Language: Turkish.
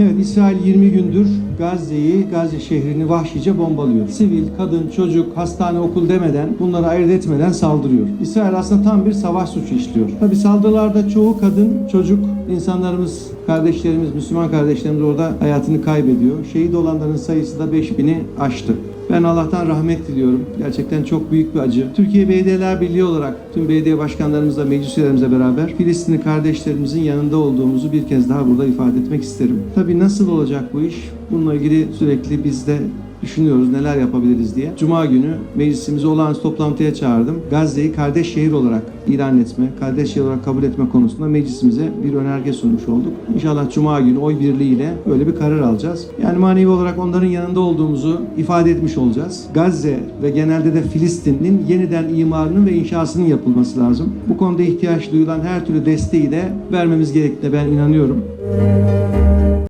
Evet, İsrail 20 gündür Gazze'yi, Gazze şehrini vahşice bombalıyor. Sivil, kadın, çocuk, hastane, okul demeden, bunları ayırt etmeden saldırıyor. İsrail aslında tam bir savaş suçu işliyor. Tabi saldırılarda çoğu kadın, çocuk, insanlarımız, kardeşlerimiz, Müslüman kardeşlerimiz orada hayatını kaybediyor. Şehit olanların sayısı da 5000'i aştı. Ben Allah'tan rahmet diliyorum. Gerçekten çok büyük bir acı. Türkiye Belediyeler Birliği olarak tüm belediye başkanlarımızla, meclis üyelerimizle beraber Filistinli kardeşlerimizin yanında olduğumuzu bir kez daha burada ifade etmek isterim. Tabii nasıl olacak bu iş? Bununla ilgili sürekli biz de düşünüyoruz neler yapabiliriz diye. Cuma günü meclisimizi olağanüstü toplantıya çağırdım. Gazze'yi kardeş şehir olarak ilan etme, kardeş şehir olarak kabul etme konusunda meclisimize bir önerge sunmuş olduk. İnşallah Cuma günü oy birliğiyle böyle bir karar alacağız. Yani manevi olarak onların yanında olduğumuzu ifade etmiş olacağız. Gazze ve genelde de Filistin'in yeniden imarının ve inşasının yapılması lazım. Bu konuda ihtiyaç duyulan her türlü desteği de vermemiz gerektiğine ben inanıyorum.